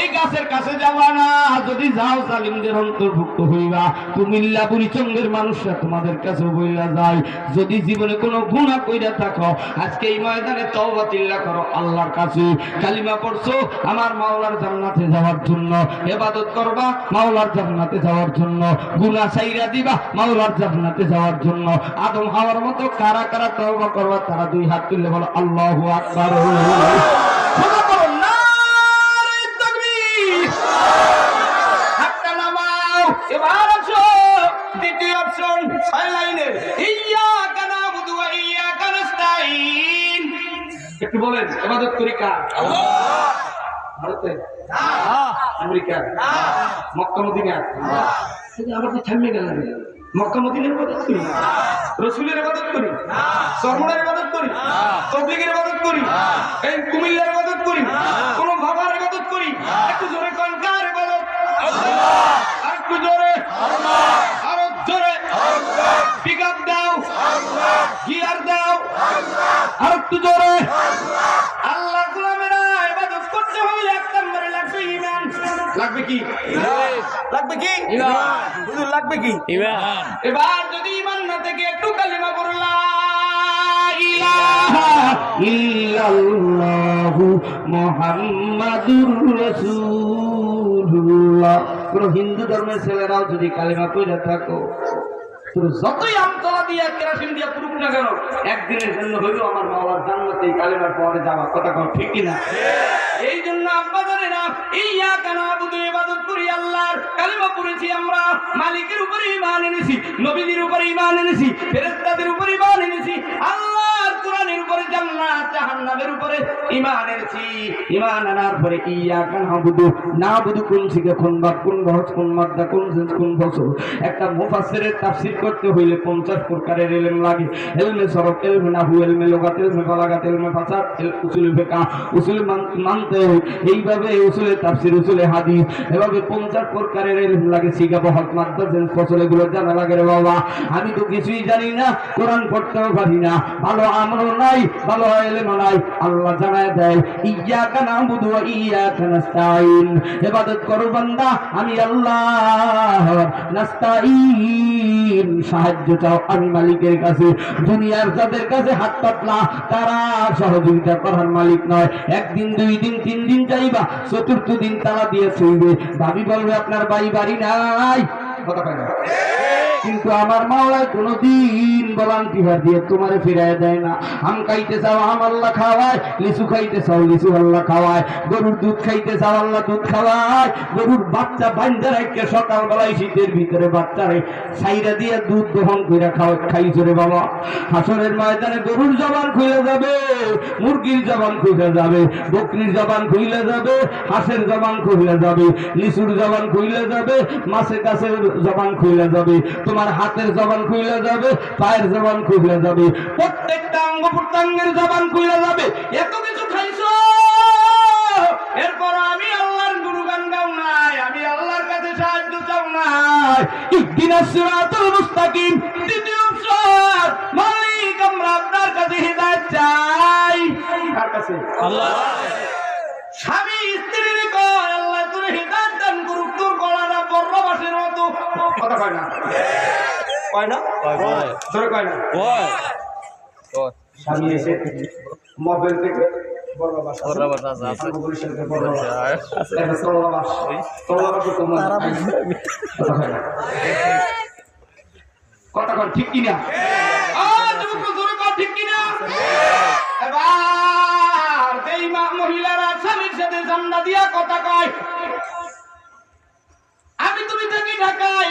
এই গাছের কাছে যাবা না। যদি যাও জালিমদের অন্তর্ভুক্ত হইবা। কুমিল্লা বুড়িচঙ্গের মানুষরা তোমাদের কাছে বইলা যায়, যদি জীবনে কোনো গুণা কইরা থাকো, আজকে এই ময়দানে তওবা তিল্লা করো আল্লাহর কাছে। কালিমা পড়ছো, আমার মাওলার জান্নাতে যাওয়ার জন্য। ইবাদত করবা, মাওলার জান্নাতে যাওয়ার জন্য। গুনাহ ছাইরা দিবা, মাওলার জান্নাতে যাওয়ার জন্য। আদম হাওয়ার মতো কারা কারা তওবা করবা, তারা দুই হাত তুলে বলো, আল্লাহু আকবার। ছয় লাইনের নাস্তাইন একটু বলেন ইবাদত করি কার? ভারতে? America Mecca Medina? আমার তো থামে গেল মক্কা মদিনার ইবাদত করি? রসুলের ইবাদত করি? সরমনের ইবাদত করি? তবলিগের ইবাদত করি? এই কুমিল্লার ইবাদত করি? কোন বাবার ইবাদত করি? একটু জোরে কোন কার ইবাদত? আর একটু জোরে। আরও জোরে। একটু জোরে। আল্লাহ গোলামেরা ইবাদত করতে হলে এক নম্বরে লাগবে ঈমান। লাগবে কি? লাগবে কি? হুজুর লাগবে কি? এবার যদি ঈমান না থেকে একটু কালিমা পড়লা ইলাহা ইল্লাল্লাহু মুহাম্মাদুর রাসূলুল্লাহ। কোন হিন্দু ধর্মের ছেলেরাও যদি কালিমা পড়ে থাকো যতই আমতলা দিয়া কেরাসিন পুরুক না কেন, একদিনের জন্য আমার কালিমার পরে যাওয়া। কথা কম ঠিক কিনা? এই জন্য আব্বা জানে না ইয়া কেন আবুদু ইবাদত করি আল্লাহর। কালিমা পড়েছি আমরা, মালিকের উপরে ইমান এনেছি, নবীদের উপরে ইমান এনেছি ফেরেস্তাদের উপরে ইমান এনেছি। আল্লাহর কোরআনের জাহান্নামের উপরে ঈমান এনেছি। ঈমান আনার পরে কেন আবুদু কোন শিখে কোন বাদ কোন গহজ কোন মাদ্দা, কোন সেন্স কোন ফসল? একটা মুফাসসিরের তাফসীর করতে হইলে 50 প্রকারের ইলম লাগে। ইলমে সরফ ইলমে নাহু ইলমে লুগাত ইলমে বালাগাত ইলমে ফাসাদ উসুল ফিকহ, উসুল মানতে এইভাবে উসুলে তাফসীর, উসুলে হাদিস, এভাবে 50 প্রকারের লাগে। ফসল, এগুলো জানা লাগে রে বাবা। আমি তো কিছুই জানি না, কোরআন পড়তেও পারি না। ভালো আমলও নাই ভালো ইলম নাই আল্লাহ জানায় দেয় ইয়াকা নাবুদু ওয়া ইয়াকা নাস্তাইন ইবাদত করো বান্দা, আমি আল্লাহ নাস্তাইন সাহায্য চাও আমি মালিকের কাছে, দুনিয়ার যাদের কাছে হাত পাতলা, তারা সহযোগিতা করার মালিক নয়। একদিন, দুই দিন, তিন দিন যাইবা, চতুর্থ দিন তারা দিয়ে ছুইবে ভাবি বলবে, আপনার বাড়ি বাড়ি নাই। কথা কয় না। কিন্তু আমার মাওলায় কোনদিন ভলান্টিয়ার দিয়ে? তোমারে ফিরাই দেয় না। আম খাইতে চাও, আম আল্লাহ খাওয়ায়, লিচু খাইতে চাও, লিচু আল্লাহ খাওয়ায়। গরুর দুধ খাইতে চাও, আল্লাহ দুধ খাওয়ায়। গরুর বাচ্চা বাইন্দা রাখকে সকালবেলায় শীতের ভিতরে বাচ্চারে সাইরা দিয়ে দুধ দহন করে খাও, খাইছো রে বাবা। হাসরের ময়দানে গরুর জবান খুলে যাবে, মুরগির জবান খুলে যাবে, বকরির জবান খুলে যাবে, হাঁসের জবান খুলে যাবে, লিচুর জবান খুলে যাবে, মাছের কাছের জবান খুলে যাবে। তোমার হাতের জবান খুলে যাবে পায়ের জবান খুলে যাবে প্রত্যেকটা অঙ্গ প্রত্যঙ্গের জবান খুলে যাবে। এত কিছু খাইছো? এরপর আমি আল্লাহর গুরুগান গাও নাই আমি আল্লাহর কাছে সাহায্য চাও নাই। সিরাতাল মুস্তাকিম দ্বিতীয় অপশন মালিক আমরা আপনার কাছে হিদায়াত চাই। কার কাছে? স্বামী কথা কয় না? কয় না? ধরে কয় না? স্বামী এসে মোবাইল থেকে। কথা কন ঠিক কিনা? ঠিক কিনা এবার মহিলারা স্বামীর সাথে জান্না দিয়া কথা কয়। আমি তুমি থাকি ঢাকায়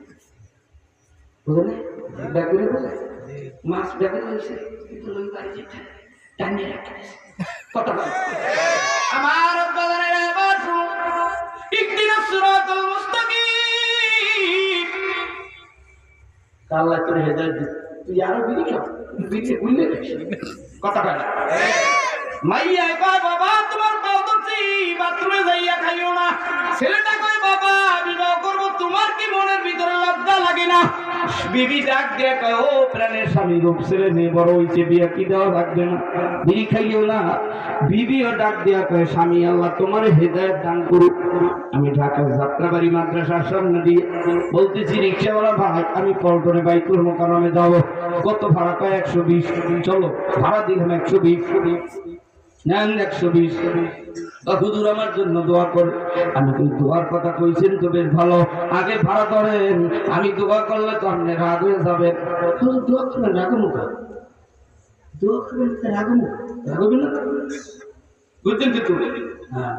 বুঝলে? ব্যাগুলে বুঝলে মাছ ব্যাগুলে হয়েছে? কিন্তু লই বাড়ি যেটা টানিয়ে রাখতে কত আমার ছেলেটা বিবি ডাক দিয়ে কয়, ও স্বামী মেয়ে বড় হয়েছে কি দেওয়া লাগবে না? খাইও না। বিবিও ডাক স্বামী, আল্লাহ তোমার দান করুক। আমি ঢাকা যাত্রাবাড়ি মাদ্রাসার সামনে দিয়ে বলতেছি, রিক্সাওয়ালা ভাই, আমি পল্টনে বাইকুল মোকামে যাব। কত ভাড়া কয়? একশো বিশ। চলো, ভাড়া দিলাম একশো বিশ। নেন একশো বিশ হুজুর আমার জন্য দোয়া করে। আমি তো দোয়ার কথা কইছেন তো বেশ ভালো। আগে ভাড়া করেন আমি দোয়া করলে তো আপনি রাগ হয়ে যাবেন। হুজুর, দোয়া করবেন রাগ মুখ দোয়া করবেন রাগ মুখ না? বুঝছেন কি তুমি হ্যাঁ।